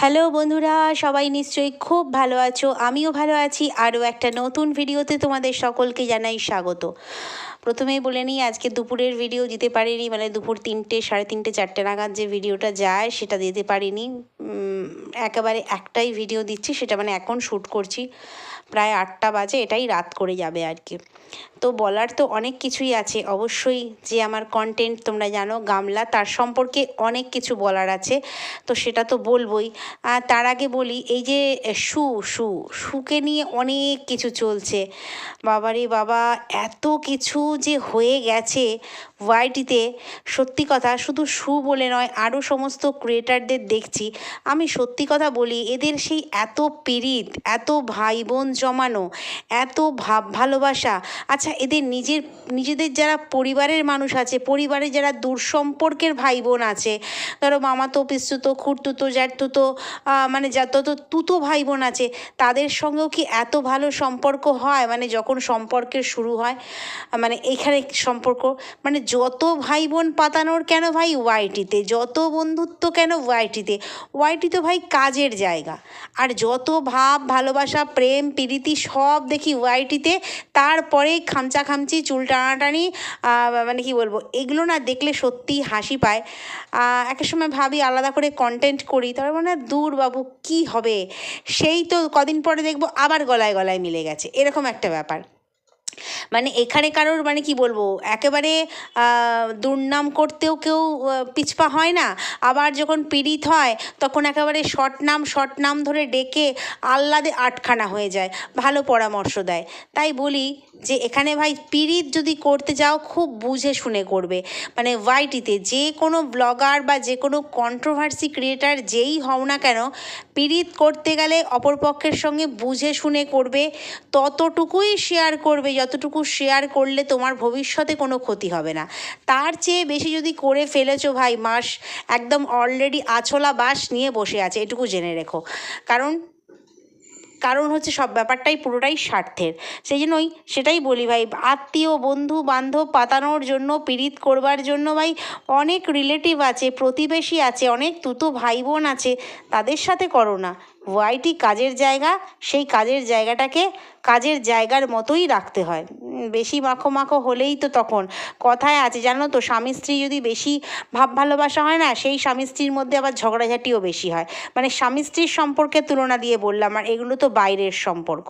Hello বন্ধুরা, সবাই নিশ্চয়ই খুব ভালো আছো, আমিও ভালো আছি, আরও একটা নতুন ভিডিওতে তোমাদের সকলকে জানাই স্বাগত। প্রথমেই বলে নিই, আজকে দুপুরের ভিডিও দিতে পারিনি মানে দুপুর তিনটে, সাড়ে তিনটে, চারটে নাগাদ যে ভিডিওটা যায়, সেটা দিতে পারিনি। একেবারে একটাই ভিডিও দিচ্ছি, সেটা মানে এখন শ্যুট করছি। প্রায় আটটা বাজে, এটাই রাত করে যাবে আর কি তো বলার তো অনেক কিছুই আছে। অবশ্যই যে আমার কন্টেন্ট তোমরা জানো, গামলা, তার সম্পর্কে অনেক কিছু বলার আছে। তো সেটা তো বলবই। আর তার আগে বলি, এই যে শু শু, শুকে নিয়ে অনেক কিছু চলছে। বাবারে বাবা, এত কিছু যে হয়ে গেছে ওয়াইটিতে সত্যি কথা, শুধু শু বলে নয় আরও সমস্ত ক্রিয়েটারদের দেখছি। আমি সত্যি কথা বলি, এদের সেই এত পিরিত, এত ভাই বোন জমানো, এত ভাব, ভালোবাসা। আচ্ছা এদের নিজের, নিজেদের যারা পরিবারের মানুষ আছে পরিবারে যারা দূর সম্পর্কের ভাই বোন আছে, ধরো মামাতো পিস্তুতো খুঁড়তুতো জ্যাঠতুতো মানে যা, তত তুতো ভাই বোন আছে, তাদের সঙ্গেও কি এত ভালো সম্পর্ক হয়? মানে যখন সম্পর্কের শুরু হয় মানে এখানে সম্পর্ক মানে যত ভাই বোন পাতানোর কেন ভাই ওয়াইটিতে? যত বন্ধুত্ব কেন ওয়াইটিতে? ওয়াইটি তো ভাই কাজের জায়গা। আর যত ভাব, ভালোবাসা, প্রেম প্রীতি সব দেখি ওয়াইটিতে। তারপরে খামচা খামচি, চুল টানাটানি মানে কি বলব, এগুলো না দেখলে সত্যি হাসি পায়। একের সময় ভাবি আলাদা করে কন্টেন্ট করি, তারপর মানে দূর বাবু, কি হবে? সেই তো কদিন পরে দেখব আবার গলায় গলায় মিলে গেছে। এরকম একটা ব্যাপার। মানে এখানে কারোর মানে কি বলব, একেবারে দুর্নাম করতেও কেউ পিছপা হয় না। আবার যখন পীড়িত হয়, তখন একেবারে শর্ট নাম শর্ট নাম ধরে ডেকে আহ্লাদে আটখানা হয়ে যায়, ভালো পরামর্শ দেয়। তাই বলি যে এখানে ভাই পীড়িত যদি করতে যাও, খুব বুঝে শুনে করবে। মানে ওয়াইটিতে যে কোনো ব্লগার বা যে কোনো কন্ট্রোভার্সি ক্রিয়েটার যেই হও না কেন, পীড়িত করতে গেলে অপরপক্ষের সঙ্গে বুঝে শুনে করবে, ততটুকুই শেয়ার করবে, যতটুকু শেয়ার করলে তোমার ভবিষ্যতে কোনো ক্ষতি হবে না। তার চেয়ে বেশি যদি করে ফেলেছো ভাই, মাস একদম অলরেডি আছলা বাস নিয়ে বসে আছে, এটুকু জেনে রেখো। কারণ কারণ হচ্ছে সব ব্যাপারটাই পুরোটাই স্বার্থের। সেই জন্যই সেটাই বলি ভাই, আত্মীয়, বন্ধু, বান্ধব পাতানোর জন্য, পীড়িত করবার জন্য ভাই অনেক রিলেটিভ আছে, প্রতিবেশী আছে, অনেক তুতো ভাই বোন আছে, তাদের সাথে করো না। ওয়াইটি কাজের জায়গা, সেই কাজের জায়গাটাকে কাজের জায়গার মতোই রাখতে হয়। বেশি মাখো মাখো হলেই তো তখন কথায় আছে, জানো তো, স্বামী স্ত্রী যদি বেশি ভাব ভালোবাসা হয় না, সেই স্বামী স্ত্রীর মধ্যে আবার ঝগড়াঝাটিও বেশি হয়। মানে স্বামী স্ত্রীর সম্পর্কে তুলনা দিয়ে বললাম, আর এগুলো তো বাইরের সম্পর্ক।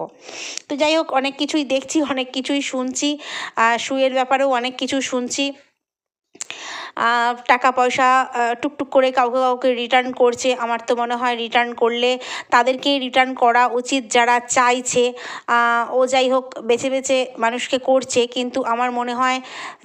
তো যাই হোক, অনেক কিছুই দেখছি, অনেক কিছুই শুনছি শুয়ের ব্যাপারেও অনেক কিছু শুনছি। টাকা পয়সা টুকটুক করে কাউকে কাউকে রিটার্ন করছে। আমার তো মনে হয় রিটার্ন করলে তাদেরকেই রিটার্ন করা উচিত যারা চাইছে। ও যাই হোক, বেছে বেছে মানুষকে করছে, কিন্তু আমার মনে হয়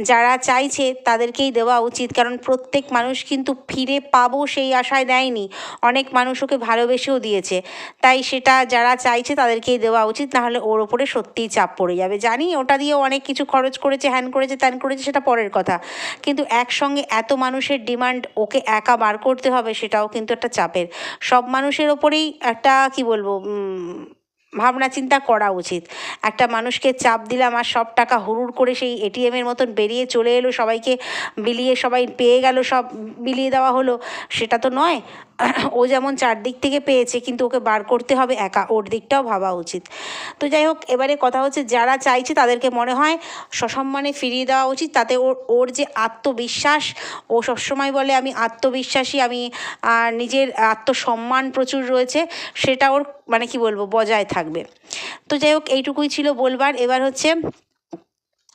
যারা চাইছে তাদেরকেই দেওয়া উচিত। কারণ প্রত্যেক মানুষ কিন্তু ফিরে পাবো সেই আশায় দেয়নি। অনেক মানুষ ওকে ভালোবেসেও দিয়েছে। তাই সেটা যারা চাইছে তাদেরকেই দেওয়া উচিত, নাহলে ওর ওপরে সত্যিই চাপ পড়ে যাবে। জানি ওটা দিয়েও অনেক কিছু খরচ করেছে, হ্যান করেছে, ত্যান করেছে, সেটা পরের কথা। কিন্তু একসঙ্গে এত মানুষের ডিমান্ড ওকে একা বার করতে হবে সেটাও কিন্তু একটা চাপের। সব মানুষের ওপরেই একটা, কি বলব ভাবনা চিন্তা করা উচিত। একটা মানুষকে চাপ দিলাম আর সব টাকা হুড়ুর করে সেই এটিএমের মতন বেরিয়ে চলে এলো, সবাইকে বিলিয়ে সবাই পেয়ে গেল, সব বিলিয়ে দেওয়া হলো, সেটা তো নয়। ও যেমন চারদিক থেকে পেয়েছে, কিন্তু ওকে বার করতে হবে একা, ওর দিকটাও ভাবা উচিত। তো যাই হোক, এবারে কথা হচ্ছে যারা চাইছে তাদেরকে মনে হয় সসম্মানে ফিরিয়ে দেওয়া উচিত, তাতে ওর ওর যে আত্মবিশ্বাস, ও সবসময় বলে, আমি আত্মবিশ্বাসী, আমি নিজের আত্মসম্মান প্রচুর রয়েছে। সেটা ওর মানে কি বলব, বজায় থাকবে তো যাই হোক, এইটুকুই ছিল বলবার। এবার হচ্ছে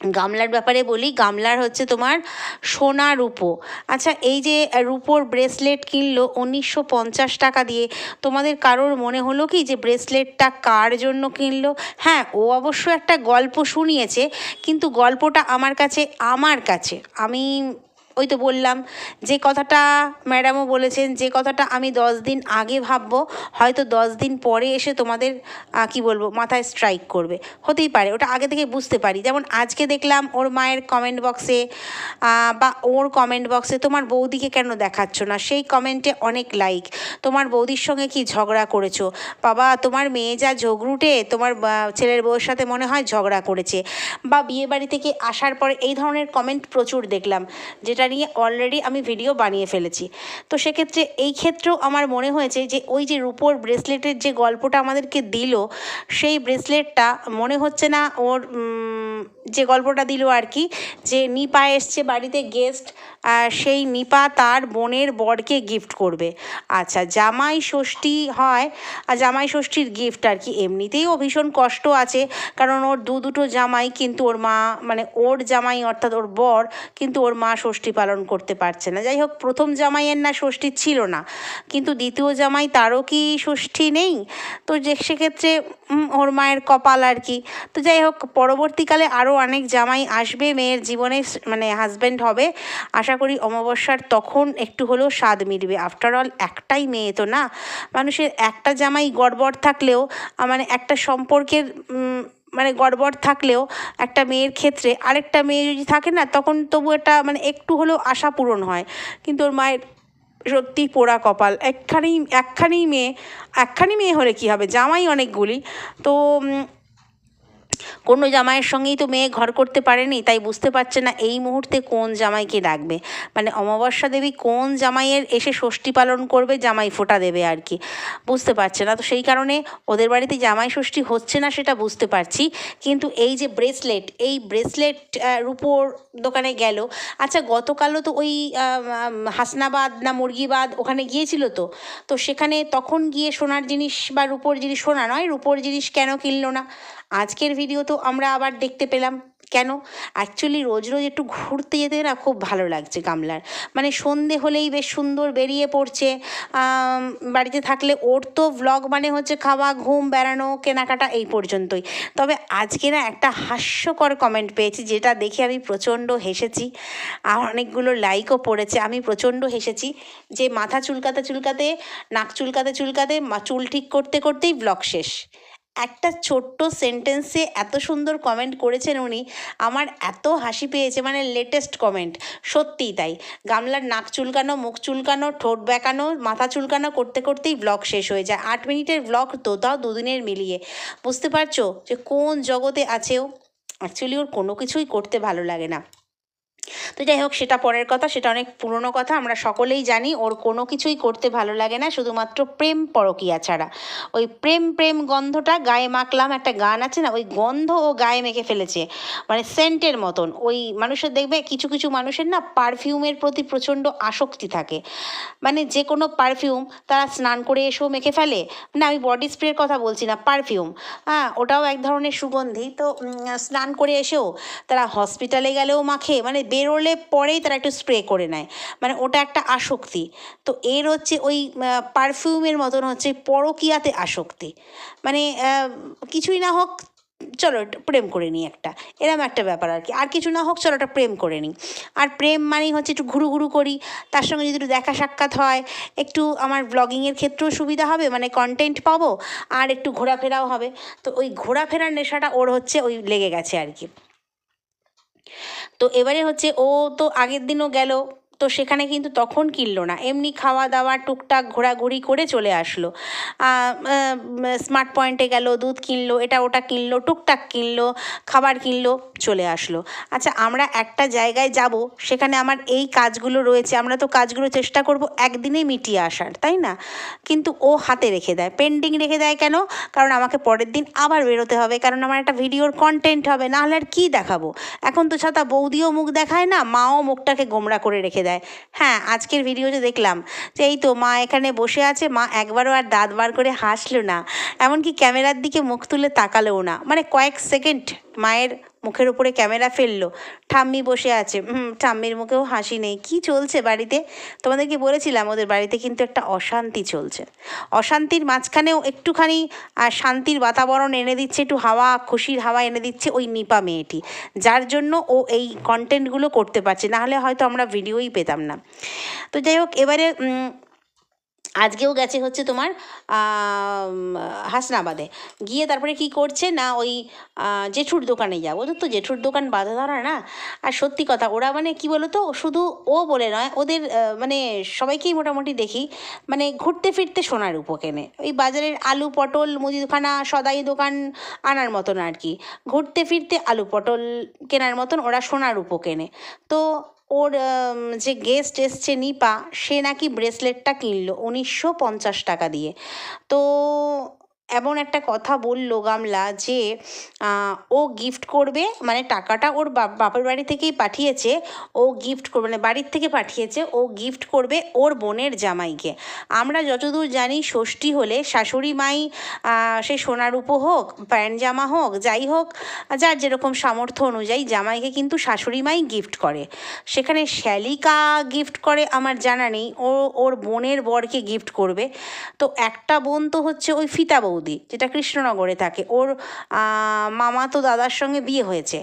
গামলার ব্যাপারে বলি। গামলার হচ্ছে তোমার সোনা রূপো। আচ্ছা এই যে রূপোর ব্রেসলেট কিনলো উনিশশো পঞ্চাশ টাকা দিয়ে, তোমাদের কারোর মনে হলো কি যে ব্রেসলেটটা কার জন্য কিনলো? হ্যাঁ ও অবশ্য একটা গল্প শুনিয়েছে, কিন্তু গল্পটা আমার কাছে আমার কাছে, আমি ওই তো বললাম, যে কথাটা ম্যাডামও বলেছেন, যে কথাটা আমি দশ দিন আগে ভাববো, হয়তো দশ দিন পরে এসে তোমাদের কি বলব, মাথায় স্ট্রাইক করবে। হতেই পারে, ওটা আগে থেকে বুঝতে পারি। যেমন আজকে দেখলাম ওর মায়ের কমেন্ট বক্সে বা ওর কমেন্ট বক্সে তোমার বৌদিকে কেন দেখাচ্ছ না? সেই কমেন্টে অনেক লাইক তোমার বৌদির সঙ্গে কি ঝগড়া করেছ? বাবা, তোমার মেয়ে যা ঝগড়ুটে, তোমার ছেলের বউয়ের সাথে মনে হয় ঝগড়া করেছে। বা বিয়ে বাড়ি থেকে আসার পরে এই ধরনের কমেন্ট প্রচুর দেখলাম, যেটা নিয়ে অলরেডি আমি ভিডিও বানিয়ে ফেলেছি। তো সেক্ষেত্রে এই ক্ষেত্রেও আমার মনে হয়েছে যে ওই যে রূপোর ব্রেসলেটের যে গল্পটা আমাদেরকে দিল, সেই ব্রেসলেটটা মনে হচ্ছে না ওর যে গল্পটা দিল আর কি, যে নিপা এসছে বাড়িতে গেস্ট সেই নিপা তার বোনের বরকে গিফট করবে। আচ্ছা জামাই ষষ্ঠী হয়, আর জামাই ষষ্ঠীর গিফট আর কি। এমনিতেই ও ভীষণ কষ্ট আছে, কারণ ওর দু দুটো জামাই কিন্তু ওর মা মানে ওর জামাই অর্থাৎ ওর বর কিন্তু ওর মা ষষ্ঠী পালন করতে পারছে না। যাই হোক, প্রথম জামাইয়ের না ষষ্ঠী ছিল না, কিন্তু দ্বিতীয় জামাই তারও কি ষষ্ঠী নেই? তো যে সেক্ষেত্রে ওর মায়ের কপাল আর কি। তো যাই হোক, পরবর্তীকালে আরও অনেক জামাই আসবে, মেয়ের জীবনে মানে হাজব্যান্ড হবে। আশা করি অমাবস্যার তখন একটু হলেও স্বাদ মিটবে আফটার অল একটাই মেয়ে তো না? মানুষের একটা জামাই গড়বড় থাকলেও মানে একটা সম্পর্কের মানে গড়বড় থাকলেও একটা মেয়ের ক্ষেত্রে আরেকটা মেয়ে যদি থাকে না, তখন তবু এটা মানে একটু হলেও আশা পূরণ হয়। কিন্তু ওর মায়ের সত্যি পোড়া কপাল। একখানেই একখানেই মেয়ে, একখানি মেয়ে হলে কী হবে? জামাই অনেকগুলি। তো কোনো জামাইয়ের সঙ্গেই তো মেয়ে ঘর করতে পারেনি, তাই বুঝতে পারছে না এই মুহূর্তে কোন জামাইকে ডাকবে। মানে অমাবস্যা দেবী কোন জামাইয়ের এসে ষষ্ঠী পালন করবে, জামাই ফোটা দেবে আর কি। বুঝতে পারছে না, তো সেই কারণে ওদের বাড়িতে জামাই ষষ্ঠী হচ্ছে না সেটা বুঝতে পারছি। কিন্তু এই যে ব্রেসলেট, এই ব্রেসলেট রূপোর দোকানে গেল। আচ্ছা গতকালও তো ওই হাসনাবাদ না মুরগিবাদ ওখানে গিয়েছিল তো? তো সেখানে তখন গিয়ে সোনার জিনিস বা রূপোর জিনিস, সোনা নয়, রূপোর জিনিস কেন কিনলো না? আজকের ভিডিও তো আমরা আবার দেখতে পেলাম। কেন? অ্যাকচুয়ালি রোজ রোজ একটু ঘুরতে যেতে না খুব ভালো লাগছে গামলার। মানে সন্ধে হলেই বেশ সুন্দর বেরিয়ে পড়ছে। বাড়িতে থাকলে ওর তো ব্লগ মানে হচ্ছে খাওয়া, ঘুম, বেড়ানো, কেনাকাটা এই পর্যন্তই। তবে আজকে না একটা হাস্যকর কমেন্ট পেয়েছি, যেটা দেখে আমি প্রচণ্ড হেসেছি। আর অনেকগুলো লাইকও পড়েছে, আমি প্রচণ্ড হেসেছি। যে মাথা চুলকাতে চুলকাতে, নাক চুলকাতে চুলকাতে চুল ঠিক করতে করতেই ব্লগ শেষ। একটা ছোট্ট সেন্টেন্সে এত সুন্দর কমেন্ট করেছেন উনি, আমার এত হাসি পেয়েছে মানে লেটেস্ট কমেন্ট সত্যিই তাই। গামলার নাক চুলকানো, মুখ চুলকানো, ঠোঁট বেঁকানো, মাথা চুলকানো করতে করতেই ব্লগ শেষ হয়ে যায়। আট মিনিটের ব্লগ তো তাও দুদিনের মিলিয়ে। বুঝতে পারছ যে কোন জগতে আছে ও? অ্যাকচুয়ালি ওর কোনো কিছুই করতে ভালো লাগে না। তো যাই হোক, সেটা পরের কথা, সেটা অনেক পুরনো কথা, আমরা সকলেই জানি, ওর কোনো কিছুই করতে ভালো লাগে না, শুধুমাত্র প্রেম পরকিয়া ছাড়া। ওই প্রেম প্রেম গন্ধটা গায়ে মাখলাম, একটা গান আছে না, ওই গন্ধ ও গায়ে মেখে ফেলেছে মানে সেন্টের মতন। ওই মানুষের দেখবে, কিছু কিছু মানুষের না পারফিউমের প্রতি প্রচণ্ড আসক্তি থাকে। মানে যে কোনো পারফিউম তারা স্নান করে এসেও মেখে ফেলে। না, আমি বডি স্প্রের কথা বলছি না, পারফিউম। হ্যাঁ ওটাও এক ধরনের সুগন্ধি। তো স্নান করে এসেও তারা হসপিটালে গেলেও মাখে মানে বেরোলে পরেই তারা একটু স্প্রে করে নেয়। মানে ওটা একটা আসক্তি। তো এর হচ্ছে ওই পারফিউমের মতন হচ্ছে পরকিয়াতে আসক্তি। মানে কিছুই না হোক, চলো প্রেম করে নিই একটা। এরম একটা ব্যাপার আর কি। আর কিছু না হোক, চলো একটা প্রেম করে নিই। আর প্রেম মানেই হচ্ছে একটু ঘুরু ঘুরু করি। তার সঙ্গে যদি একটু দেখা সাক্ষাৎ হয়, একটু আমার ব্লগিংয়ের ক্ষেত্রেও সুবিধা হবে মানে কন্টেন্ট পাবো, আর একটু ঘোরাফেরাও হবে। তো ওই ঘোরাফেরার নেশাটা ওর হচ্ছে ওই লেগে গেছে আর কি। তো এবারে হচ্ছে ও তো আগের দিনও গেল তো সেখানে কিন্তু তখন কিনলো না। এমনি খাওয়া দাওয়া, টুকটাক ঘোরাঘুরি করে চলে আসলো। স্মার্ট পয়েন্টে গেল, দুধ কিনলো, এটা ওটা কিনলো, টুকটাক কিনলো, খাবার কিনলো, চলে আসলো। আচ্ছা আমরা একটা জায়গায় যাব, সেখানে আমার এই কাজগুলো রয়েছে, আমরা তো কাজগুলো চেষ্টা করব একদিনেই মিটিয়ে আসার, তাই না? কিন্তু ও হাতে রেখে দেয় পেন্ডিং রেখে দেয় কেন? কারণ আমাকে পরের দিন আবার বেরোতে হবে, কারণ আমার একটা ভিডিওর কন্টেন্ট হবে না হলে আর কী দেখাবো? এখন তো ছাতা বৌদিও মুখ দেখায় না, মাও মুখটাকে গোমরা করে রেখে দেয়। হ্যাঁ আজকের ভিডিওতে দেখলাম যে এই তো মা এখানে বসে আছে, মা একবারও আর দাঁত বার করে হাসলো না। এমনকি ক্যামেরার দিকে মুখ তুলে তাকালোও না। মানে কয়েক সেকেন্ড মায়ের মুখের উপরে ক্যামেরা ফেলল। ঠাম্মি বসে আছে। হুম ঠাম্মির মুখেও হাসি নেই। কি চলছে বাড়িতে? তোমাদেরকে বলেছিলাম, ওদের বাড়িতে কিন্তু একটা অশান্তি চলছে। অশান্তির মাঝখানেও একটুখানি শান্তির বাতাবরণ এনে দিচ্ছে, একটু হাওয়া, খুশির হাওয়া এনে দিচ্ছে ওই নিপা মেয়েটি। যার জন্য ও এই কন্টেন্টগুলো করতে পারছে। নাহলে হয়তো আমরা ভিডিওই পেতাম না। তো যাই হোক, এবারে আজকেও গেছে হচ্ছে তোমার হাসনাবাদে। গিয়ে তারপরে কি করছে না ওই জেঠুর দোকানে যাব ওদের তো জেঠুর দোকান বাধা ধরা না। আর সত্যি কথা, ওরা মানে কি বলো তো শুধু ও বলে নয়, ওদের মানে সবাইকেই মোটামুটি দেখি মানে ঘুরতে ফিরতে সোনার উপকেনে ওই বাজারের আলু পটল, মুদিখানা, সদাই দোকান আনার মতন আর কি। ঘুরতে ফিরতে আলু পটল কেনার মতন ওরা সোনার উপো কেনে তো ওর যে গেস্ট এসছে নিপা সে নাকি ব্রেসলেটটা কিনলো উনিশশো পঞ্চাশ টাকা দিয়ে। তো এমন একটা কথা বলল গামলা যে ও গিফট করবে মানে টাকাটা ওর বাপের বাড়ি থেকেই পাঠিয়েছে, ও গিফট করবে মানে বাড়ির থেকে পাঠিয়েছে, ও গিফট করবে ওর বোনের জামাইকে। আমরা যতদূর জানি ষষ্ঠী হলে শাশুড়ি মাই সে সোনার উপো হোক, প্যান্ট জামা হোক, যাই হোক, যার যেরকম সামর্থ্য অনুযায়ী জামাইকে কিন্তু শাশুড়ি মাই গিফট করে। সেখানে শ্যালিকা গিফট করে, আমার জানা নেই, ও, ওর বোনের বরকে গিফট করবে। তো একটা বোন তো হচ্ছে ওই ফিতা বৌদি, যেটা কৃষ্ণনগরে থাকে। ওর মামা তো দাদার সঙ্গে বিয়ে হয়েছে।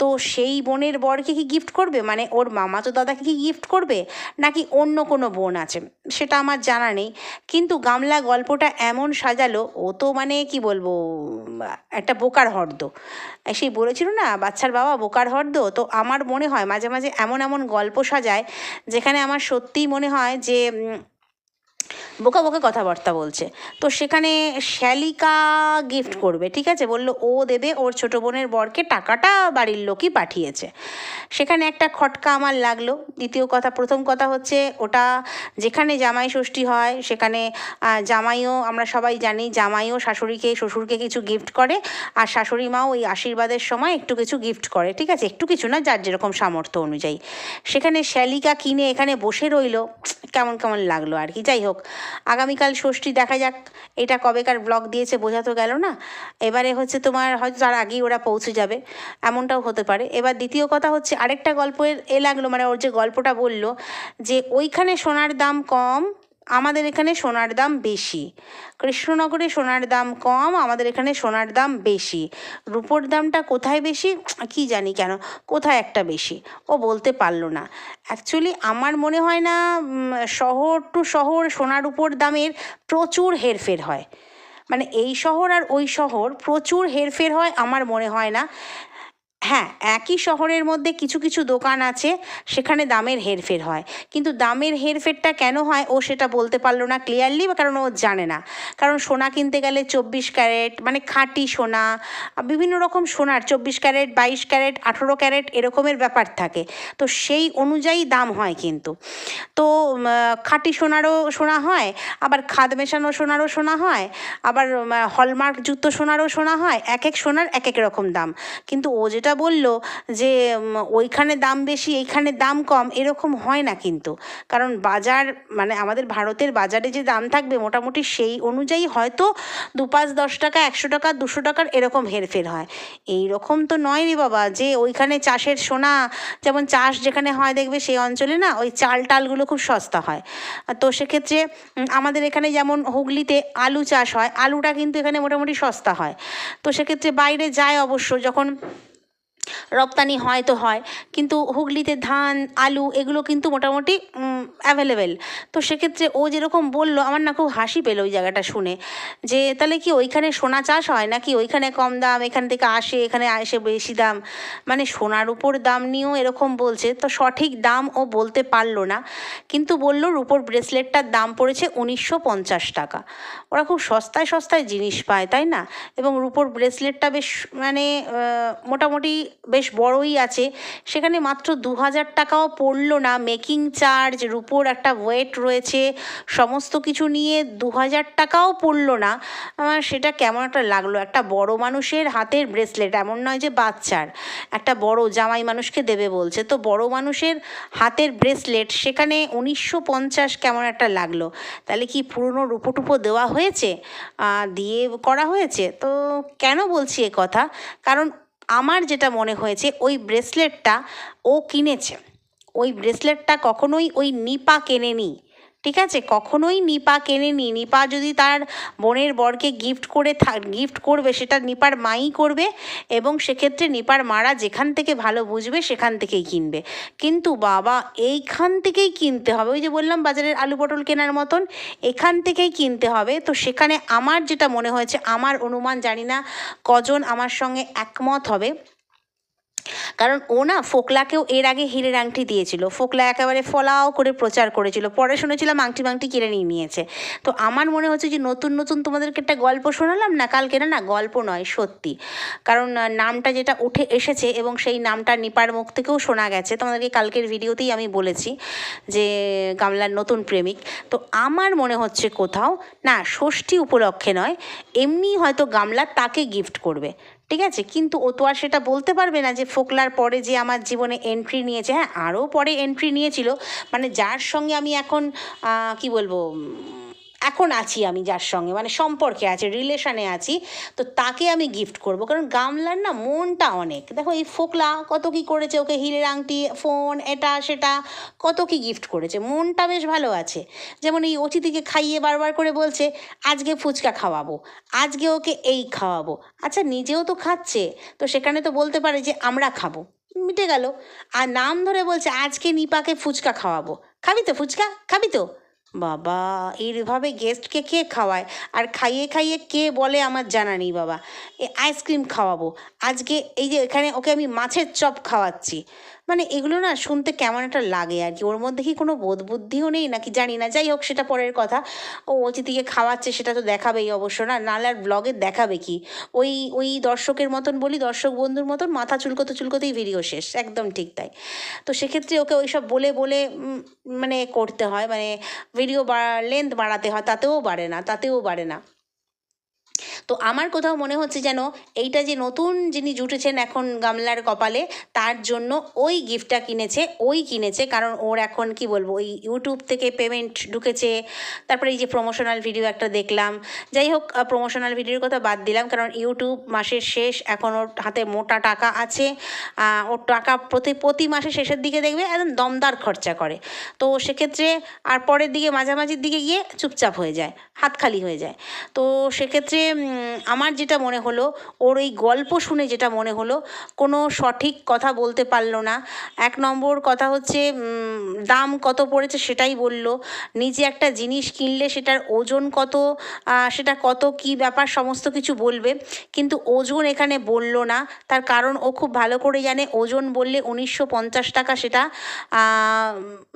তো সেই বোনের বরকে কি গিফট করবে? মানে ওর মামা তো দাদাকে কি গিফট করবে? নাকি অন্য কোনো বোন আছে? সেটা আমার জানা নেই। কিন্তু গামলা গল্পটা এমন সাজালো, ও তো মানে কি বলব, একটা বোকার হর্দ। সেই বলেছিল না, বাচ্চার বাবা বোকার হর্দ? তো আমার মনে হয়, মাঝে মাঝে এমন এমন গল্প সাজায়, যেখানে আমার সত্যিই মনে হয় যে বোকা বোকা কথাবার্তা বলছে। তো সেখানে শ্যালিকা গিফট করবে ঠিক আছে? বলল ও দেবে ওর ছোটো বোনের বরকে টাকাটা বাড়ির লোকই পাঠিয়েছে। সেখানে একটা খটকা আমার লাগল। দ্বিতীয় কথা প্রথম কথা হচ্ছে ওটা যেখানে জামাই ষষ্ঠী হয় সেখানে জামাইও আমরা সবাই জানি জামাইও শাশুড়িকে শ্বশুরকে কিছু গিফট করে আর শাশুড়ি মাও ওই আশীর্বাদের সময় একটু কিছু গিফট করে ঠিক আছে? একটু কিছু না যার যেরকম সামর্থ্য অনুযায়ী। সেখানে শ্যালিকা কিনে এখানে বসে রইল। কেমন কেমন লাগল আর কি। যাই হোক, আগামীকাল ষষ্ঠী দেখা যাক, এটা কবেকার ব্লগ দিয়েছে বোঝা তো গেল না। এবারে হচ্ছে তোমার হয়তো তার আগেই ওরা পৌঁছে যাবে, এমনটাও হতে পারে। এবার দ্বিতীয় কথা হচ্ছে, আরেকটা গল্পের এ লাগল মানে ওর যে গল্পটা বলল, যে ওইখানে সোনার দাম কম আমাদের এখানে সোনার দাম বেশি। কৃষ্ণনগরে সোনার দাম কম, আমাদের এখানে সোনার দাম বেশি। রূপোর দামটা কোথায় বেশি? কি জানি কেন, কোথায় একটা বেশি? ও বলতে পারল না। অ্যাকচুয়ালি আমার মনে হয় না শহর টু শহর সোনার উপর দামের প্রচুর হেরফের হয়। মানে এই শহর আর ওই শহর প্রচুর হেরফের হয় আমার মনে হয় না। হ্যাঁ একই শহরের মধ্যে কিছু কিছু দোকান আছে, সেখানে দামের হেরফের হয়। কিন্তু দামের হেরফেরটা কেন হয়, ও সেটা বলতে পারল না ক্লিয়ারলি বা কারণ ও জানে না। কারণ সোনা কিনতে গেলে চব্বিশ ক্যারেট মানে খাঁটি সোনা, বিভিন্ন রকম সোনার, চব্বিশ ক্যারেট, বাইশ ক্যারেট, আঠেরো ক্যারেট, এরকমের ব্যাপার থাকে। তো সেই অনুযায়ী দাম হয় কিন্তু। তো খাঁটি সোনারও সোনা হয়, আবার খাদ মেশানো সোনারও সোনা হয়, আবার হলমার্কযুক্ত সোনারও সোনা হয়, এক এক সোনার এক এক রকম দাম। কিন্তু ও যেটা বলল যে ওইখানে দাম বেশি, এইখানে দাম কম, এরকম হয় না কিন্তু। কারণ বাজার মানে আমাদের ভারতের বাজারে যে দাম থাকবে, মোটামুটি সেই অনুযায়ী হয়তো দু পাঁচ দশ টাকা, একশো টাকা, দুশো টাকার এরকম হেরফের হয়। এই রকম তো নয় রে বাবা যে, ওইখানে চাষের সোনা, যেমন চাষ যেখানে হয় দেখবে সেই অঞ্চলে না, ওই চাল টালগুলো খুব সস্তা হয়। তো সেক্ষেত্রে আমাদের এখানে যেমন হুগলিতে আলু চাষ হয়, আলুটা কিন্তু এখানে মোটামুটি সস্তা হয়। তো সেক্ষেত্রে বাইরে যায় অবশ্য যখন রপ্তানি হয় তো হয়, কিন্তু হুগলিতে ধান, আলু এগুলো কিন্তু মোটামুটি অ্যাভেলেবেল তো সেক্ষেত্রে ও যেরকম বলল, আমার না খুব হাসি পেল ওই জায়গাটা শুনে, যে তাহলে কি ওইখানে সোনা চাষ হয় নাকি ওইখানে কম দাম, এখান থেকে আসে, এখানে আসে বেশি দাম? মানে সোনার উপর দাম নিয়েও এরকম বলছে, তো সঠিক দাম ও বলতে পারল না, কিন্তু বলল রূপোর ব্রেসলেটটার দাম পড়েছে উনিশশো পঞ্চাশ টাকা। ওরা খুব সস্তায় সস্তায় জিনিস পায়, তাই না? এবং রূপোর ব্রেসলেটটা বেশ মানে মোটামুটি বেশ বড়ই আছে। সেখানে মাত্র দু হাজার টাকাও পড়ল না। মেকিং চার্জ, রুপোর একটা ওয়েট রয়েছে, সমস্ত কিছু নিয়ে দু হাজার টাকাও পড়ল না। সেটা কেমন একটা লাগল? একটা বড় মানুষের হাতের ব্রেসলেট, এমন নয় যে বাচ্চার। একটা বড় জামাই মানুষকে দেবে বলছে। তো বড় মানুষের হাতের ব্রেসলেট, সেখানে উনিশশো পঞ্চাশ কেমন একটা লাগল? তাহলে কি পুরনো রূপো টুপো দেওয়া হয়েছে? দিয়ে করা হয়েছে? তো কেন বলছি এ কথা? কারণ আমার যেটা মনে হয়েছে ওই ব্রেসলেটটা ও কিনেছে। ওই ব্রেসলেটটা কখনোই ওই নিপা কেনেনি। ঠিক আছে? কখনোই নিপা কেনেনি। নিপা যদি তার বোনের বরকে গিফট করে গিফট করবে, সেটা নিপার মাই করবে এবং সেক্ষেত্রে নিপার মারা যেখান থেকে ভালো বুঝবে, সেখান থেকেই কিনবে। কিন্তু বাবা, এইখান থেকেই কিনতে হবে। ওই যে বললাম, বাজারের আলু পটল কেনার মতন, এখান থেকেই কিনতে হবে। তো সেখানে আমার যেটা মনে হয়েছে, আমার অনুমান জানি না কজন আমার সঙ্গে একমত হবে। কারণ ও না ফোকলাকেও এর আগে হিরের আংটি দিয়েছিল। ফোকলা একেবারে ফলাও করে প্রচার করেছিল। পরে শুনেছিলাম আংটি মাংটি কিনে নিয়ে নিয়েছে। তো আমার মনে হচ্ছে যে নতুন নতুন তোমাদেরকে একটা গল্প শোনালাম না? কালকে না না, গল্প নয়, সত্যি। কারণ নামটা যেটা উঠে এসেছে এবং সেই নামটা নিপার মুখ থেকেও শোনা গেছে। তোমাদেরকে কালকের ভিডিওতেই আমি বলেছি যে, গামলার নতুন প্রেমিক। তো আমার মনে হচ্ছে কোথাও, না, ষষ্ঠী উপলক্ষে নয়, এমনি হয়তো গামলা তাকে গিফট করবে। ঠিক আছে? কিন্তু ও তো আর সেটা বলতে পারবে না যে ফোকলার পরে যে আমার জীবনে এন্ট্রি নিয়েছে। হ্যাঁ আরও পরে এন্ট্রি নিয়েছিল। মানে যার সঙ্গে আমি এখন কি বলব এখন আছি আমি যার সঙ্গে মানে সম্পর্কে আছে রিলেশনে আছি, তো তাকে আমি গিফট করব। কারণ গামলার না মনটা অনেক। দেখো এই ফোকলা কত কি করেছে ওকে হিরের আংটি ফোন এটা, সেটা, কত কি গিফট করেছে। মনটা বেশ ভালো আছে। যেমন এই অতিথিকে খাইয়ে বারবার করে বলছে, আজকে ফুচকা খাওয়াবো, আজকে ওকে এই খাওয়াবো। আচ্ছা নিজেও তো খাচ্ছে, তো সেখানে তো বলতে পারে যে, আমরা খাব। মিটে গেল। আর নাম ধরে বলছে, আজকে নিপাকে ফুচকা খাওয়াবো। খাবি তো ফুচকা? খাবি তো? বাবা, এইভাবে গেস্টকে কে খাওয়ায়? আর খাইয়ে খাইয়ে কে বলে আমার জানা নেই বাবা। এ আইসক্রিম খাওয়াবো। আজকে এই যে এখানে ওকে আমি মাছের চপ খাওয়াচ্ছি। মানে এগুলো না শুনতে কেমন একটা লাগে আর কি ওর মধ্যে কি কোনো বোধ বুদ্ধিও নেই নাকি? জানি না। যাই হোক, সেটা পরের কথা। ও অতিথিকে খাওয়াচ্ছে, সেটা তো দেখাবেই অবশ্য, না? নাহলে আর ব্লগে দেখাবে কি? ওই ওই দর্শকের মতন বলি, দর্শক বন্ধুর মতন, মাথা চুলকোতে চুলকোতেই ভিডিও শেষ। একদম ঠিক তাই। তো সেক্ষেত্রে ওকে ওইসব বলে বলে মানে করতে হয়। মানে ভিডিও বা লেন্থ বাড়াতে হয়, তাতেও বাড়ে না, তাতেও বাড়ে না। তো আমার কোথাও মনে হচ্ছে যেন এইটা যে নতুন যিনি জুটেছেন এখন গামলার কপালে, তার জন্য ওই গিফটটা কিনেছে, ওই কিনেছে। কারণ ওর এখন কি বলব, ওই ইউটিউব থেকে পেমেন্ট ঢুকেছে, তারপরে এই যে প্রমোশনাল ভিডিও একটা দেখলাম। যাই হোক প্রমোশনাল ভিডিওর কথা বাদ দিলাম, কারণ ইউটিউব মাসের শেষ, এখন ওর হাতে মোটা টাকা আছে। ওর টাকা প্রতি প্রতি মাসে শেষের দিকে দেখবে, একদম দমদার খরচা করে। তো সেক্ষেত্রে আর পরের দিকে, মাঝামাঝির দিকে গিয়ে চুপচাপ হয়ে যায়, হাত খালি হয়ে যায়। তো সেক্ষেত্রে আমার যেটা মনে হলো, ওর এই গল্প শুনে যেটা মনে হলো, কোনো সঠিক কথা বলতে পারল না। এক নম্বর কথা হচ্ছে দাম কত পড়েছে সেটাই বলল। নিজে একটা জিনিস কিনলে সেটার ওজন কত সেটা কত, কি ব্যাপার, সমস্ত কিছু বলবে। কিন্তু ওজন এখানে বলল না। তার কারণ ও খুব ভালো করে জানে, ওজন বললে উনিশশো পঞ্চাশ টাকা সেটা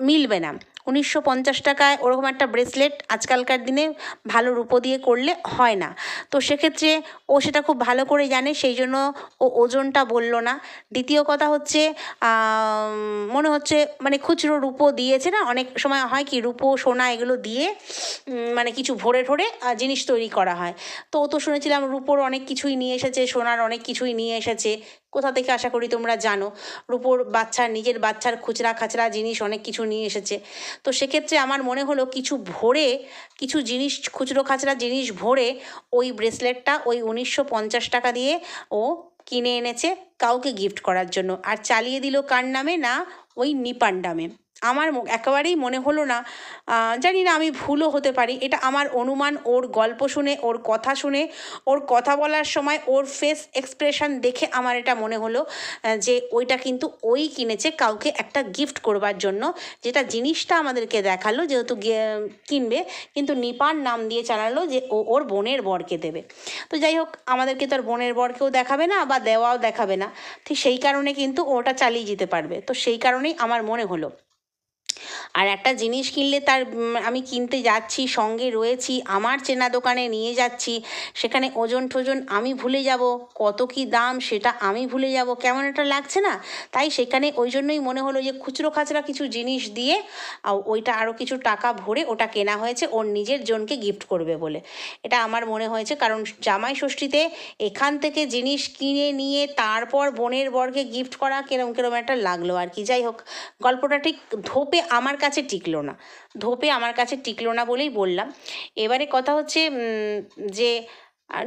মিলবে না। উনিশশো পঞ্চাশ টাকায় ওরকম একটা ব্রেসলেট আজকালকার দিনে ভালো রূপো দিয়ে করলে হয় না। তো সেক্ষেত্রে ও সেটা খুব ভালো করে জানে, সেই জন্য ও ওজনটা বলল না। দ্বিতীয় কথা হচ্ছে মনে হচ্ছে মানে খুচরো রূপো দিয়েছে না? অনেক সময় হয় কি রূপো, সোনা এগুলো দিয়ে মানে কিছু ভরে ঠরে জিনিস তৈরি করা হয়। তো ও তো শুনেছিলাম রূপোর অনেক কিছুই নিয়ে এসেছে, সোনার অনেক কিছুই নিয়ে এসেছে। কোথা থেকে আশা করি তোমরা জানো। রূপোর বাচ্চার নিজের বাচ্চার খুচরা খাচরা জিনিস অনেক কিছু নিয়ে এসেছে। তো সেক্ষেত্রে আমার মনে হলো কিছু ভরে, কিছু জিনিস খুচরো খাচরা জিনিস ভরে ওই ব্রেসলেটটা ওই উনিশশো পঞ্চাশ টাকা দিয়ে ও কিনে এনেছে কাউকে গিফট করার জন্য। আর চালিয়ে দিল কার নামে? না, ওই নিপান নামে। আমার একেবারেই মনে হলো না। জানি না আমি ভুলও হতে পারি। এটা আমার অনুমান, ওর গল্প শুনে, ওর কথা শুনে, ওর কথা বলার সময়, ওর ফেস এক্সপ্রেশন দেখে আমার এটা মনে হলো যে ওইটা কিন্তু ওই কিনেছে কাউকে একটা গিফট করবার জন্য, যেটা জিনিসটা আমাদেরকে দেখাল, যেহেতু কিনবে, কিন্তু নিপার নাম দিয়ে চালালো যে ও ওর বোনের বরকে দেবে। তো যাই হোক, আমাদেরকে তো আর বোনের বরকেও দেখাবে না, বা দেওয়াও দেখাবে না। ঠিক সেই কারণে কিন্তু ওটা চালিয়ে যেতে পারবে। তো সেই কারণেই আমার মনে হলো। আর একটা জিনিস কিনলে তার আমি কিনতে যাচ্ছি, সঙ্গে রয়েছি, আমার চেনা দোকানে নিয়ে যাচ্ছি, সেখানে ওজন টোজন আমি ভুলে যাব, কত কি দাম সেটা আমি ভুলে যাব, কেমন একটা লাগছে না? তাই সেখানে ওই জন্যই মনে হলো যে খুচরো খাচরা কিছু জিনিস দিয়ে ওইটা আরও কিছু টাকা ভরে ওটা কেনা হয়েছে, ওর নিজের জনকে গিফট করবে বলে। এটা আমার মনে হয়েছে, কারণ জামাই ষষ্ঠীতে এখান থেকে জিনিস কিনে নিয়ে তারপর বোনের বরকে গিফট করা কেরম কেরম একটা লাগল আর কি। যাই হোক, গল্পটা ঠিক ধোপে আমার কাছে টিকলো না। ধোপে আমার কাছে টিকলো না বলেই বললাম। এবারে কথা হচ্ছে যে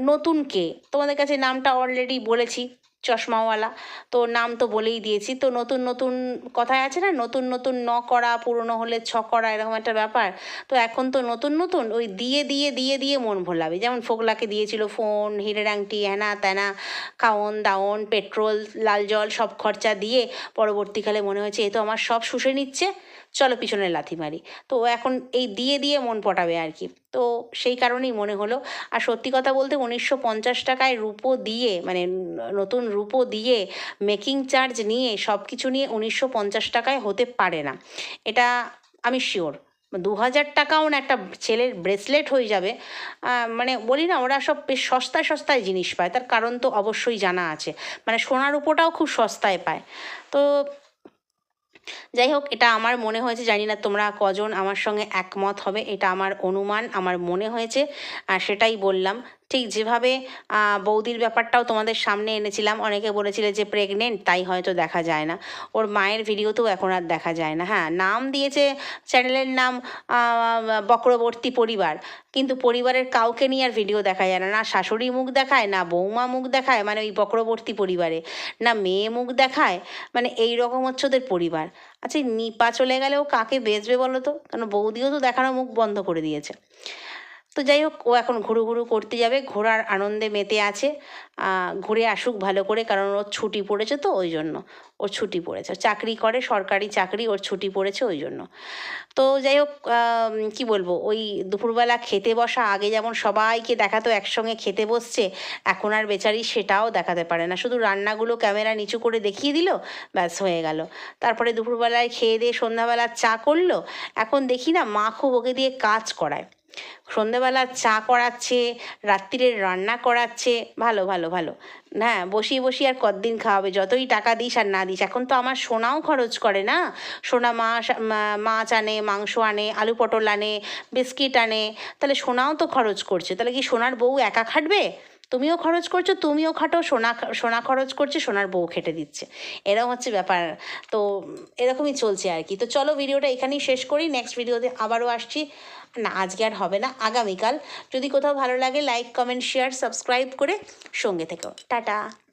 নতুন কে? তোমাদের কাছে নামটা অলরেডি বলেছি, চশমাওয়ালা। তো নাম তো বলেই দিয়েছি। তো নতুন নতুন কথায় আছে না, নতুন নতুন ন করা, পুরনো হলে ছ করা, এরকম একটা ব্যাপার। তো এখন তো নতুন নতুন, ওই দিয়ে দিয়ে দিয়ে দিয়ে মন ভোলাবে। যেমন ফোকলাকে দিয়েছিল ফোন হিরের আংটি হ্যানা ত্যানা খাওন, দাওন, পেট্রোল, লাল জল, সব খরচা দিয়ে পরবর্তীকালে মনে হয়েছে, এ তো আমার সব শুষে নিচ্ছে। চলো পিছনে লাথি মারি। তো এখন এই দিয়ে দিয়ে মন পটাবে আর কি। তো সেই কারণেই মনে হলো, আর সত্যি কথা বলতে উনিশশো পঞ্চাশ টাকায় রূপো দিয়ে মানে নতুন রূপো দিয়ে মেকিং চার্জ নিয়ে সব কিছু নিয়ে উনিশশো পঞ্চাশ টাকায় হতে পারে না। এটা আমি শিওর দু হাজার টাকাও না একটা ছেলের ব্রেসলেট হয়ে যাবে। মানে বলি না, ওরা সব বেশ সস্তায় সস্তায় জিনিস পায়। তার কারণ তো অবশ্যই জানা আছে। মানে সোনার উপটাও খুব সস্তায় পায়। তো যাই হোক, এটা আমার মনে হয়েছে, জানি না তোমরা কজন আমার সঙ্গে একমত হবে, এটা আমার অনুমান, আমার মনে হয়েছে, আর সেটাই বললাম। ঠিক যেভাবে বৌদির ব্যাপারটাও তোমাদের সামনে এনেছিলাম। অনেকে বলেছিলে যে প্রেগনেন্ট তাই হয়তো দেখা যায় না। ওর মায়ের ভিডিওতেও এখন আর দেখা যায় না। হ্যাঁ নাম দিয়েছে চ্যানেলের নাম বক্রবর্তী পরিবার। কিন্তু পরিবারের কাউকে নিয়ে আর ভিডিও দেখা যায় না। না শাশুড়ি মুখ দেখায়, না বৌমা মুখ দেখায় মানে ওই বক্রবর্তী পরিবারে। না মেয়ে মুখ দেখায় মানে এই রকম হচ্ছে ওদের পরিবার। আচ্ছা নিপা চলে গেলেও কাকে বেচবে বলো তো? কারণ বৌদিও তো দেখানো মুখ বন্ধ করে দিয়েছে। তো যাই হোক, ও এখন ঘুরু ঘুরু করতে যাবে, ঘোরার আনন্দে মেতে আছে। ঘুরে আসুক ভালো করে, কারণ ওর ছুটি পড়েছে তো ওই জন্য। ওর ছুটি পড়েছে চাকরি করে, সরকারি চাকরি, ওর ছুটি পড়েছে ওই জন্য। তো যাই হোক কি বলব, ওই দুপুরবেলা খেতে বসা, আগে যেমন সবাইকে দেখাতো, একসঙ্গে খেতে বসছে, এখন আর বেচারি সেটাও দেখাতে পারে না। শুধু রান্নাগুলো ক্যামেরা নিচু করে দেখিয়ে দিল, ব্যাস হয়ে গেল। তারপরে দুপুরবেলায় খেয়ে দিয়ে সন্ধ্যাবেলা চা করল, এখন দেখি না মা খুব ওকে দিয়ে কাজ করায়। সন্ধেবেলা চা করাচ্ছে রাত্রিরের রান্না করাচ্ছে, ভালো ভালো ভালো। হ্যাঁ বসিয়ে বসিয়ে আর কতদিন খাওয়াবে? যতই টাকা দিস আর না দিস, এখন তো আমার সোনাও খরচ করে না। সোনা মাছ মাছ আনে, মাংস আনে, আলু পটল আনে, বিস্কিট আনে, তাহলে সোনাও তো খরচ করছে। তাহলে কি সোনার বউ একা খাটবে? তুমিও খরচ করছ, তুমিও খাটো, সোনা সোনা খরচ করছে, সোনার বউ খেটে দিচ্ছে। এরকম হচ্ছে ব্যাপার। তো এরকমই চলছে আর কি। তো চলো, ভিডিওটা এখানেই শেষ করি। নেক্সট ভিডিওতে আবারও আসছি। না, আজকে আর হবে না, আগামীকাল। যদি কোথাও ভালো লাগে লাইক কমেন্ট শেয়ার সাবস্ক্রাইব করে সঙ্গে থেকেও। টাটা।